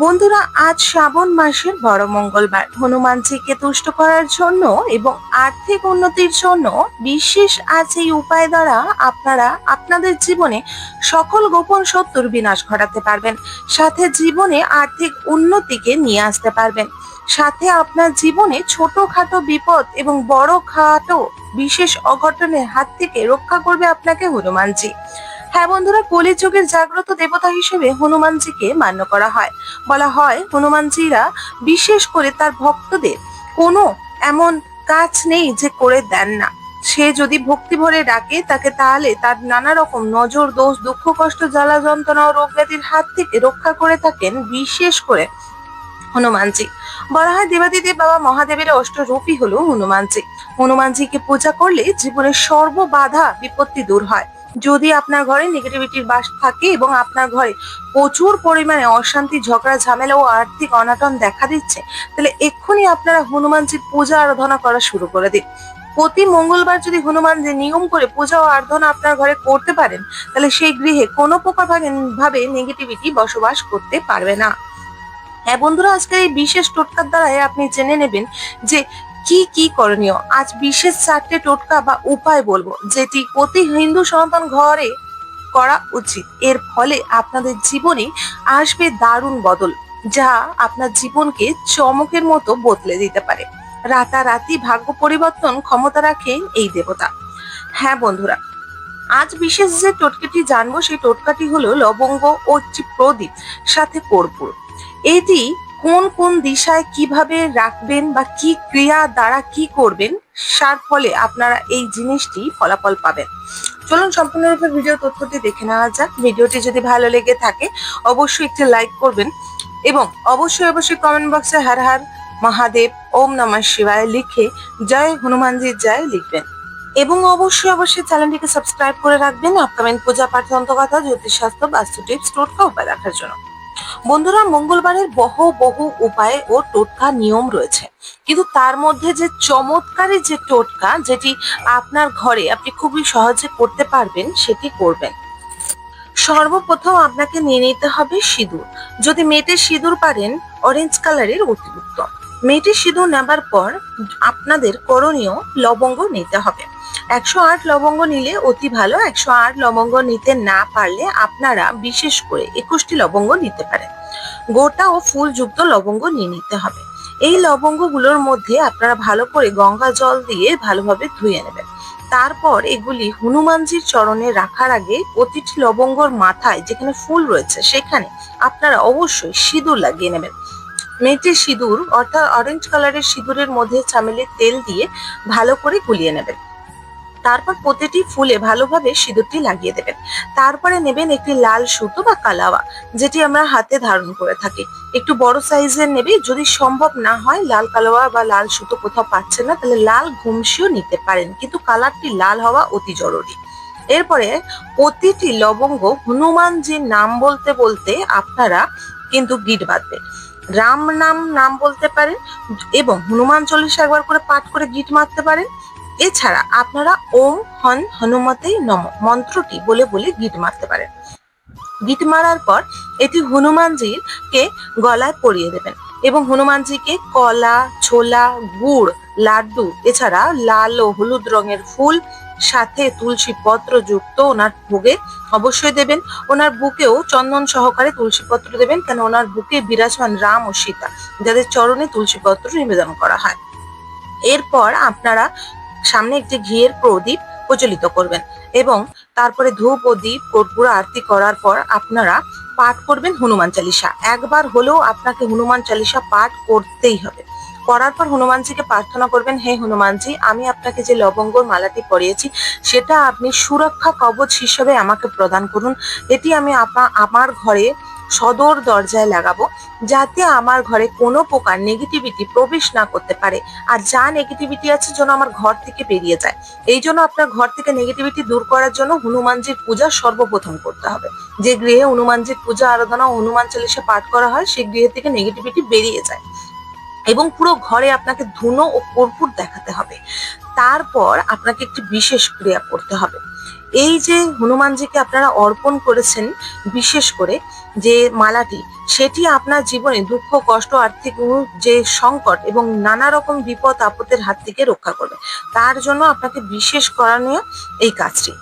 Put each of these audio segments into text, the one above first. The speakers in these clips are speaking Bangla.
বন্ধুরা, আজ শ্রাবণ মাসের বড় মঙ্গলবার। হনুমানজিকে তুষ্ট করার জন্য এবং আর্থিক উন্নতির জন্য বিশেষ আজ এই উপায় দ্বারা আপনারা আপনাদের জীবনে সকল গোপন শত্রুর বিনাশ ঘটাতে পারবেন। সাথে জীবনে আর্থিক উন্নতিকে নিয়ে আসতে পারবেন। সাথে আপনার জীবনে ছোটখাটো বিপদ এবং বড় খাটো বিশেষ অঘটনের হাত থেকে রক্ষা করবে আপনাকে হনুমানজি। হ্যাঁ বন্ধুরা কলিযুগের জাগ্রত দেবতা হিসেবে হনুমানজিকে মান্য করা হয়। বলা হয়, হনুমানজিরা বিশেষ করে তার ভক্তদের কোনো এমন কাজ নেই যে করে দেন না। সে যদি ভক্তি ভরে ডাকে, তাকে তাহলে তার নানা রকম নজর, দোষ, দুঃখ, কষ্ট, জ্বালা, যন্ত্রণা ও রোগ ব্যাধির হাত থেকে রক্ষা করে থাকেন বিশেষ করে হনুমানজি। বলা হয়, দেবাদিদেব বাবা মহাদেবের অষ্টরূপই হলো হনুমানজি। হনুমানজিকে পূজা করলে জীবনের সর্ব বাধা, বিপত্তি দূর হয়। যদি আপনার ঘরে নেগেটিভিটির বাস থাকে এবং আপনার ঘরে প্রচুর পরিমাণে অশান্তি, ঝগড়া, ঝামেলা ও আর্থিক অনাটন দেখা দিচ্ছে, তাহলে এক্ষুনি আপনারা হনুমানজির পূজা আরাধনা করা শুরু করে দিন। প্রতি মঙ্গলবার যদি হনুমানজির নিয়ম করে পূজা ও আরাধনা আপনার ঘরে করতে পারেন, তাহলে সেই গৃহে কোনো প্রকার ভাবে নেগেটিভিটি বসবাস করতে পারবে না। হ্যাঁ বন্ধুরা, আজকের এই বিশেষ টোটকার দ্বারাই আপনি জেনে নেবেন যে কি কি করণীয়? আজ বিশেষ চারটে টোটকা বা উপায় বলব, যেটি প্রতি হিন্দু সনাতন ঘরে করা উচিত। এর ফলে আপনাদের জীবনে আসবে দারুণ বদল, যা আপনার জীবনকে চমকের মতো বদলে দিতে পারে। রাতারাতি ভাগ্য পরিবর্তন ক্ষমতা রাখে এই দেবতা। হ্যাঁ বন্ধুরা, আজ বিশেষ যে টোটকাটি জানব, সেই টোটকাটি হলো লবঙ্গ ও প্রদীপ, সাথে কর্পূর। এটি কোন কোন দিশায় কীভাবে রাখবেন বা কি ক্রিয়া দ্বারা কি করবেন, সার ফলে আপনারা এই জিনিসটি ফলাফল পাবেন। চলুন সম্পূর্ণরূপে ভিডিও তথ্যটি দেখে নেওয়া যাক। ভিডিওটি যদি ভালো লেগে থাকে, অবশ্যই একটি লাইক করবেন এবং অবশ্যই অবশ্যই কমেন্ট বক্সে হর হর মহাদেব, ওম নমঃ শিবায় লিখে জয় হনুমানজি, জয় লিখবেন। এবং অবশ্যই অবশ্যই চ্যানেলটিকে সাবস্ক্রাইব করে রাখবেন। আপকামিং পূজা পাঠ তন্ত্রকথা জ্যোতিষশাস্ত্র বাস্তু টিপস টোটকা উপায় দেখার জন্য। বন্ধুরা, মঙ্গলবারের বহু বহু উপায়ে ও টোটকা নিয়ম রয়েছে। কিন্তু তার মধ্যে যে চমৎকারী যে টোটকা, যেটি আপনার ঘরে আপনি খুবই সহজে করতে পারবেন, সেটি করবেন। সর্বপ্রথম আপনাকে নিয়ে নিতে হবে সিঁদুর। যদি মেটে সিঁদুর পারেন অরেঞ্জ কালারের অতি উত্তম মেটে সিঁদুর নেবার পর আপনাদের করণীয় লবঙ্গ নিতে হবে। একশো আট লবঙ্গ নিলে অতি ভালো, একশো আট লবঙ্গ নিতে না পারলে আপনারা বিশেষ করে একুশটি লবঙ্গ নিতে পারেন। গোটা ও ফুলযুক্ত লবঙ্গ নিয়ে নিতে হবে। এই লবঙ্গগুলোর মধ্যে আপনারা ভালো করে গঙ্গা জল দিয়ে ভালোভাবে ধুয়ে নেবেন। তারপর এগুলি হনুমানজির চরণে রাখার আগে প্রতিটি লবঙ্গর মাথায় যেখানে ফুল রয়েছে সেখানে আপনারা অবশ্যই সিঁদুর লাগিয়ে নেবেন। মেটে সিঁদুর অর্থাৎ অরেঞ্জ কালারের সিঁদুরের মধ্যে চামেলির তেল দিয়ে ভালো করে গুলিয়ে নেবেন। তারপর প্রতিটি ফুলে ভালোভাবে সিঁদুরটি লাগিয়ে দেবেন। তারপরে নেবেন একটি লাল সুতো বা কালাওয়া, যেটি আমরা হাতে ধারণ করে থাকি। একটু বড় সাইজের নেবে, যদি সম্ভব না হয় লাল কালোয়া বা লাল সুতো কোথাও পাচ্ছেন না, তাহলে লাল ঘুমসিও নিতে পারেন, কিন্তু কালারটি লাল হওয়া অতি জরুরি। এরপরে প্রতিটি লবঙ্গ হনুমানজির নাম বলতে বলতে আপনারা কিন্তু গিট বাঁধবেন। রাম নাম নাম বলতে পারেন, এবং হনুমান চল্লিশ একবার করে পাঠ করে গিট মারতে পারেন এছাড়া আপনারা ওম, হন, হনুমতে নম মন্ত্রটি বলে বলে গিট মারতে পারেন। গিট মারার পর এটি হনুমানজির কে গলায় পরিয়ে দেবেন এবং হনুমানজিকে কলা, ছোলা, গুড়, লাড্ডু, এছাড়া লাল ও হলুদ রঙের ফুল, সাথে তুলসী পত্র যুক্ত ওনার ভোগে অবশ্যই দেবেন। ওনার বুকেও চন্দন সহকারে তুলসী পত্র দেবেন, কেন ওনার বুকে বিরাজমান রাম ও সীতা, যাদের চরণে তুলসী পত্র নিবেদন করা হয়। এরপর আপনারা সামনে একটি ঘিয়ের প্রদীপ প্রচলিত করবেন এবং তারপরে ধূপ ও দীপ কর্পূর আরতি করার পর আপনারা পাঠ করবেন হনুমান চালিসা একবার হলেও আপনাকে হনুমান চালিসা পাঠ করতেই হবে। করার পর হনুমানজিকে প্রার্থনা করবেন, হে হনুমানজি, আমি আপনাকে যে লবঙ্গর মালাটি পরিয়েছি, সেটা আপনি সুরক্ষা কবচ হিসেবে আমাকে প্রদান করুন। এটি আমি আপা- আমার ঘরে সদর দরজায় লাগাবো যাতে আমার ঘরে কোনো প্রকার নেগেটিভিটি প্রবেশ না করতে পারে। আর যা নেগেটিভিটি আছে যেন আমার ঘর থেকে বেরিয়ে যায়। এই জন্য আপনার ঘর থেকে নেগেটিভিটি দূর করার জন্য হনুমানজির পূজা সর্বপ্রথম করতে হবে। যে গৃহে হনুমানজির পূজা, আরাধনা ও হনুমান চালিশা পাঠ করা হয় সেই গৃহে থেকে নেগেটিভিটি বেরিয়ে যায়। এবং পুরো ঘরে আপনাকে ধুনো ও কর্পূর দেখাতে হবে। তারপর আপনাকে একটি বিশেষ ক্রিয়া করতে হবে। এই যে হনুমানজিকে আপনারা অর্পণ করেছেন, বিশেষ করে যে মালাটি, সেটি আপনার জীবনে দুঃখ, কষ্ট, আর্থিক যে সংকট এবং নানা রকম বিপদ, আপদের হাত থেকে রক্ষা করবে। তার জন্য আপনাকে বিশেষ করণীয় এই কাজটি।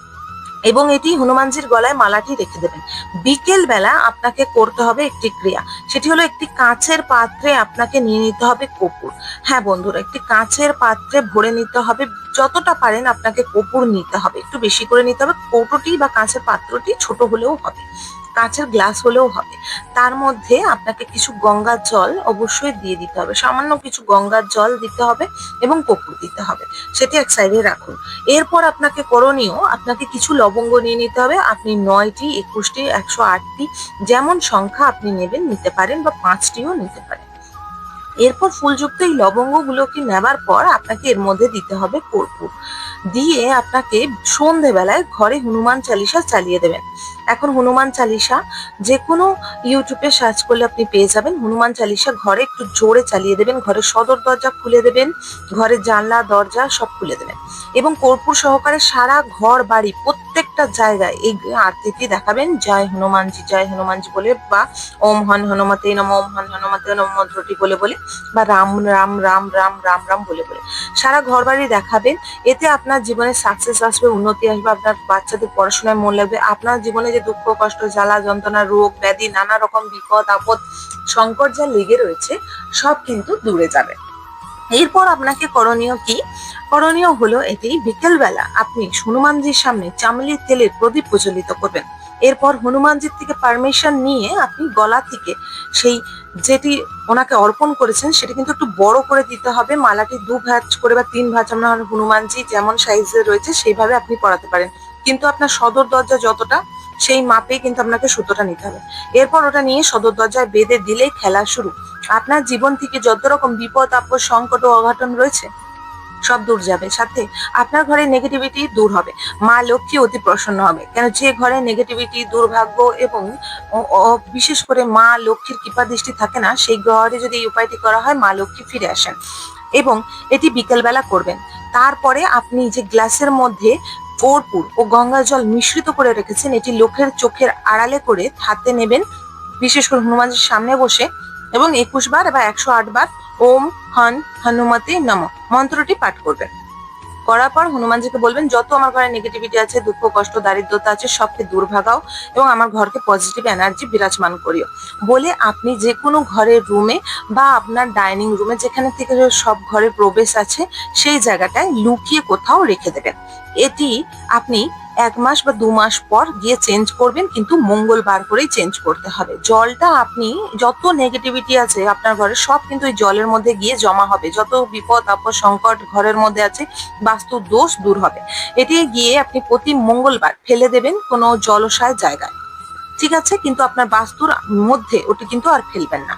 এবং এটি হনুমানজির গলায় মালাটি রেখে দেবেন। বিকেল বেলা আপনাকে করতে হবে একটি ক্রিয়া। সেটি হলো একটি কাঁচের পাত্রে আপনাকে নিয়ে নিতে হবে কপুর। হ্যাঁ বন্ধুরা, একটি কাঁচের পাত্রে ভরে নিতে হবে। যতটা পারেন আপনাকে কপুর নিতে হবে। একটু বেশি করে নিতে হবে। কৌটোটি বা কাঁচের পাত্রটি ছোট হলেও হবে। কাঁচের গ্লাস হলেও হবে। তার মধ্যে আপনাকে কিছু গঙ্গার জল অবশ্যই দিয়ে দিতে হবে। সামান্য কিছু গঙ্গার জল দিতে হবে এবং কপুর দিতে হবে। সেটি এক সাইডে রাখুন। এরপর আপনাকে করণীয়, আপনাকে কিছু লবঙ্গ নিয়ে নিতে হবে। আপনি নয়টি, একুশটি, একশো আটটি যেমন সংখ্যা আপনি নেবেন, নিতে পারেন বা পাঁচটিও নিতে পারেন। এরপর ফুলযুক্ত এই লবঙ্গগুলোকে নেবার পর আপনাকে এর মধ্যে দিতে হবে কর্পূর। দিয়ে আপনাকে সন্ধেবেলায় ঘরে হনুমান চালিসা চালিয়ে দেবেন। এখন হনুমান চালিসা যে কোনো ইউটিউবে সার্চ করলে আপনি পেয়ে যাবেন। হনুমান চালিসা ঘরে একটু জোরে চালিয়ে দেবেন ঘরের সদর দরজা খুলে দেবেন ঘরের জানলা, দরজা সব খুলে দেবেন। এবং কর্পূর সহকারে সারা ঘর বাড়ি প্রত্যেকটা জায়গায় এই আরতিটি দেখাবেন। জয় হনুমানজি জয় হনুমানজি বলে বা ওম হন হনুমতে নম, ওম হন হনুমতে নম মন্ত্রটি বলে বলে বা রাম রাম রাম রাম রাম রাম বলে বলে। সারা ঘর বাড়ি দেখাবেন। এতে আপনার জীবনে সাকসেস আসবে, উন্নতি আসবে, আপনার বাচ্চাদের পড়াশোনায় মন লাগবে। আপনার জীবনে যে দুঃখ, কষ্ট, জ্বালা, যন্ত্রণা, রোগ, ব্যাধি, নানা রকম বিপদ, আপদ, সংকট যা লেগে রয়েছে, সব কিন্তু দূরে যাবে। এরপর আপনাকে করণীয় কি? করণীয় হলো এটি বিকেলবেলা আপনি হনুমানজির সামনে চামলির তেলের প্রদীপ প্রজ্বলিত করবেন। এরপর হনুমানজির থেকে পারমিশন নিয়ে আপনি গলা থেকে সেই যেটি ওনাকে অর্পণ করেছেন, সেটি কিন্তু একটু বড় করে দিতে হবে। মালাটি দু ভাঁজ করে বা তিন ভাঁজ আপনার হনুমানজি যেমন সাইজে রয়েছে, সেইভাবে আপনি পড়াতে পারেন। কিন্তু আপনার সদর দরজা যতটা সেই মাপে কিন্তু আপনাকে সুতোটা নিতে হবে। এরপর ওটা নিয়ে সদর দরজায় বেঁধে দিলেই খেলা শুরু। আপনার জীবন থেকে যত রকম বিপদ, আপদ, সংকট ও অঘটন রয়েছে, সব দূর যাবে। সাথে আপনার ঘরে নেগেটিভিটি দূর হবে। মা লক্ষ্মী অতি প্রসন্ন হবে। কেন যে ঘরে নেগেটিভিটি দুর্ভাগ্য এবং বিশেষ করে মা লক্ষ্মীর কৃপা দৃষ্টি থাকে না, সেই ঘরে যদি এই উপায়টি করা হয়, মা লক্ষ্মী ফিরে আসেন। এবং এটি বিকেলবেলা করবেন। তারপরে আপনি যে গ্লাসের মধ্যে কর্পূর ও গঙ্গা জল মিশ্রিত করে রেখেছেন এটি লোকের চোখের আড়ালে করে হাতে নেবেন, বিশেষ করে হনুমানজির সামনে বসে। এবং একুশ বার বা একশো আট বার ওম হন হনুমতে নম। মন্ত্রটি পাঠ করবেন। করার পর হনুমানজিকে বলবেন, যত আমার ঘরে নেগেটিভিটি আছে, দুঃখ, কষ্ট, দারিদ্রতা আছে, সবকে দূর ভাগাও এবং আমার ঘরকে পজিটিভ এনার্জি বিরাজমান করিও। বলে আপনি যে কোনো ঘরের রুমে বা আপনার ডাইনিং রুমে যেখানে থেকে সব ঘরে প্রবেশ আছে, সেই জায়গাটায় লুকিয়ে কোথাও রেখে দেবেন। এটি আপনি এক মাস বা দু মাস পর গিয়ে চেঞ্জ করবেন, কিন্তু মঙ্গলবার করেই চেঞ্জ করতে হবে। জলটা আপনি যত নেগেটিভিটি আছে আপনার ঘরে, সব কিন্তু এই জলের মধ্যে গিয়ে জমা হবে। যত বিপদ, আপদ, সংকট ঘরের মধ্যে আছে, বাস্তু দোষ দূর হবে। এটি গিয়ে আপনি প্রতি মঙ্গলবার ফেলে দেবেন কোনো জলসায় জায়গায়। ঠিক আছে? কিন্তু আপনার বাস্তুর মধ্যে ওটি কিন্তু আর ফেলবেন না।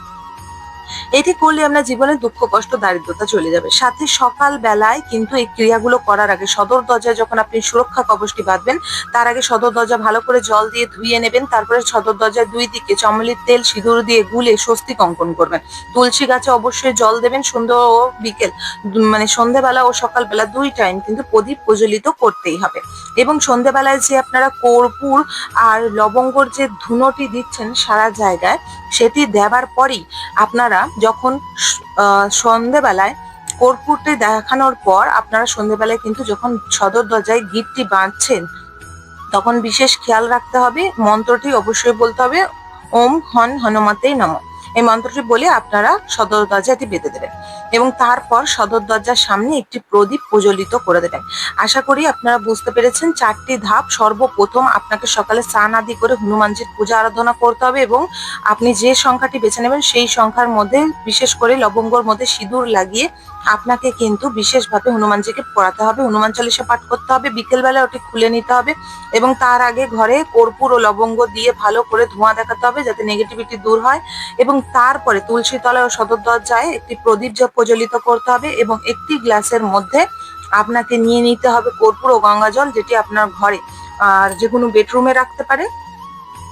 এটি করলে আপনার জীবনে দুঃখ, কষ্ট, দারিদ্রতা চলে যাবে। সাথে সকাল বেলায় কিন্তু এই ক্রিয়াগুলো করার আগে সদর দরজায় যখন আপনি সুরক্ষা কবচটি বাঁধবেন, তার আগে সদর দরজা ভালো করে জল দিয়ে ধুয়ে নেবেন, তারপরে সদর দরজায় দুই দিকে চমলির তেল, সিঁদুর দিয়ে গুলে স্বস্তিক অঙ্কন করবেন। তুলসী গাছে অবশ্যই জল দেবেন, সন্ধ্যা ও বিকেল মানে সন্ধ্যেবেলা ও সকালবেলা দুই টাইম কিন্তু প্রদীপ প্রজ্বলিত করতেই হবে। এবং সন্ধ্যেবেলায় যে আপনারা কর্পূর আর লবঙ্গর যে ধুনোটি দিচ্ছেন সারা জায়গায় সেটি দেবার পরই আপনারা যখন সন্ধেবেলায় কর্পূরটি দেখানোর পর আপনারা সন্ধেবেলায় কিন্তু যখন সদর দরজায় গিটটি বাঁধছেন, তখন বিশেষ খেয়াল রাখতে হবে। মন্ত্রটি অবশ্যই বলতে হবে, ওম হন হনুমাতেই নম। এই মন্ত্রটি বলে আপনারা সদর দরজাটি বেঁধে দেবেন এবং তারপর সদর দরজার সামনে একটি প্রদীপ প্রজ্বলিত করে দেবেন। আশা করি আপনারা বুঝতে পেরেছেন চারটি ধাপ। সর্বপ্রথম আপনাকে সকালে স্নান আদি করে হনুমানজির পূজা আরাধনা করতে হবে এবং আপনি যে সংখ্যাটি বেছে নেবেন সেই সংখ্যার মধ্যে বিশেষ করে লবঙ্গর মধ্যে সিঁদুর লাগিয়ে আপনাকে কিন্তু বিশেষভাবে হনুমানজিকে পড়াতে হবে, হনুমান চালিশা পাঠ করতে হবে, বিকেলবেলা ওটি খুলে নিতে হবে এবং তার আগে ঘরে কর্পূর ও লবঙ্গ দিয়ে ভালো করে ধোঁয়া দেখাতে হবে যাতে নেগেটিভিটি দূর হয় এবং তারপরে তুলসী তলায় ও সদর দরজায় একটি প্রদীপ প্রজ্বলিত করতে হবে এবং একটি গ্লাসের মধ্যে আপনাকে নিয়ে নিতে হবে কর্পূর ও গঙ্গা জল যেটি আপনার ঘরে, আর যে কোনো বেডরুমে রাখতে পারে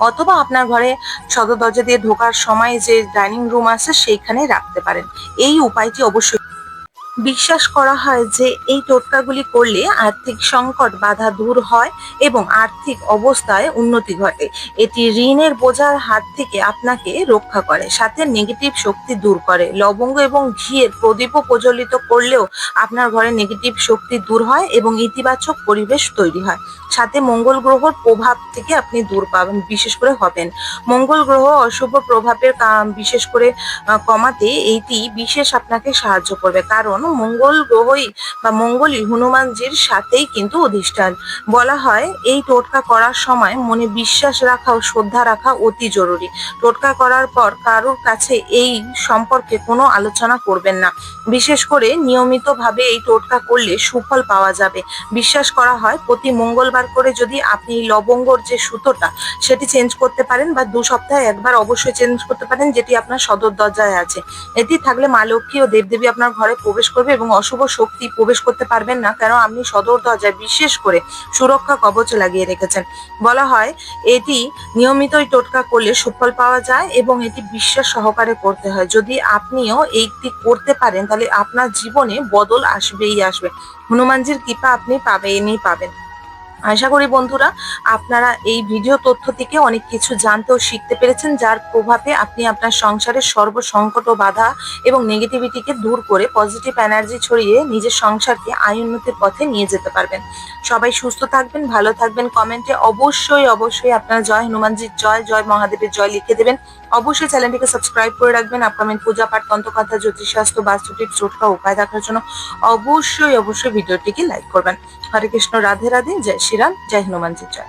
অথবা আপনার ঘরে সদর দরজা দিয়ে ঢোকার সময় যে ডাইনিং রুম আছে সেইখানে রাখতে পারেন। এই উপায়টি অবশ্যই বিশ্বাস করা হয় যে এই টোটকাগুলি করলে আর্থিক সংকট বাধা দূর হয় এবং আর্থিক অবস্থায় উন্নতি ঘটে। এটি ঋণের বোঝার হাত থেকে আপনাকে রক্ষা করে, সাথে নেগেটিভ শক্তি দূর করে। লবঙ্গ এবং ঘিয়ের প্রদীপও প্রজ্বলিত করলেও আপনার ঘরে নেগেটিভ শক্তি দূর হয় এবং ইতিবাচক পরিবেশ তৈরি হয়। সাথে মঙ্গল গ্রহর প্রভাব থেকে আপনি দূর পাবেন, বিশেষ করে হবেন। মঙ্গল গ্রহ অশুভ প্রভাবের বিশেষ করে কমাতে এইটি বিশেষ আপনাকে সাহায্য করবে। কারণ মঙ্গল গ্রহই বা মঙ্গলই হনুমানজির সাথেই কিন্তু অধিষ্ঠান। বলা হয়, এই টোটকা করার সময় মনে বিশ্বাস রাখা ও শ্রদ্ধা রাখা অতি জরুরি। টোটকা করার পর কারোর কাছে এই সম্পর্কে কোনো আলোচনা করবেন না। বিশেষ করে নিয়মিতভাবে এই টোটকা করলে সুফল পাওয়া যাবে। বিশ্বাস করা হয়, প্রতি মঙ্গলবার করে যদি আপনি লবঙ্গর যে সুতোটা, সেটি চেঞ্জ করতে পারেন বা দু সপ্তাহে একবার অবশ্যই চেঞ্জ করতে পারেন, যেটি আপনার সদর দরজায় আছে। এটি থাকলে মা লক্ষ্মী ও দেবদেবী আপনার ঘরে প্রবেশ করবে এবং অশুভ শক্তি প্রবেশ করতে পারবেন না কেন আপনি সদর দরজায় বিশেষ করে সুরক্ষা কবচ লাগিয়ে রেখেছেন। বলা হয়, এটি নিয়মিতই টোটকা করলে সুফল পাওয়া যায় এবং এটি বিশ্বাস সহকারে করতে হয়। যদি আপনিও এইটি করতে পারেন, তাহলে আপনার জীবনে বদল আসবেই আসবে। হনুমানজির কৃপা আপনি পাবেনই পাবেন। আশা করি বন্ধুরা আপনারা এই ভিডিও তথ্য থেকে অনেক কিছু জানতে ও শিখতে পেরেছেন, যার প্রভাবে আপনি আপনার সংসারের সর্বসংকট ও বাধা এবং নেগেটিভিটিকে দূর করে পজিটিভ এনার্জি ছড়িয়ে নিজের সংসারকে আয় উন্নতির পথে নিয়ে যেতে পারবেন। সবাই সুস্থ থাকবেন, ভালো থাকবেন। কমেন্টে অবশ্যই অবশ্যই আপনারা জয় হনুমানজির জয় জয় মহাদেবের জয় লিখে দেবেন। অবশ্যই চ্যানেলটিকে সাবস্ক্রাইব করে রাখবেন। আপকামিং পূজা পাঠ তন্ত্রকথা জ্যোতিষশাস্ত্র বাস্তু টিপস টোটকা উপায় দেখার জন্য অবশ্যই অবশ্যই ভিডিওটিকে লাইক করবেন। হরে কৃষ্ণ, রাধে রাধে, জয় শ্রীরাম জয় হনুমানজি জয়